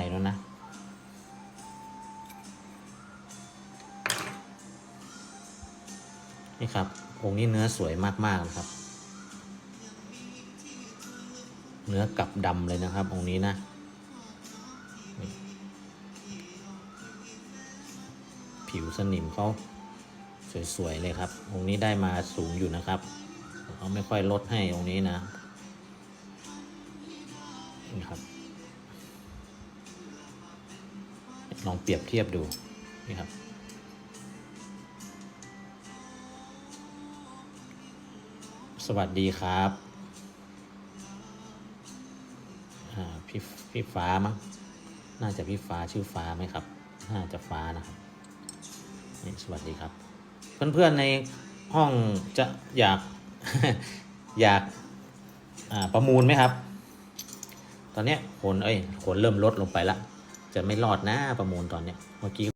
นแล้วนะ นี่ครับ องค์นี้เนื้อสวยมากๆนะครับ เนื้อกลับดำเลยนะครับ องค์นี้นะผิวสนิมเขาสวยๆเลยครับ องค์นี้ได้มาสูงอยู่นะครับเขาไม่ค่อยลดให้องค์นี้นะนี่ครับ ลองเปรียบเทียบดูนี่ครับ สวัสดีครับพี่พี่ฟ้ามั้งน่าจะพี่ฟ้าชื่อฟ้าไหมครับ น่าจะฟ้านะครับนี่สวัสดีครับ เพื่อนๆในห้องจะอยากอยากประมูลไหมครับ ตอนนี้ยคนเอ้ยคนเริ่มลดลงไปละ จะไม่รอดนะประมูลตอนเนี้ยเมื่อกี้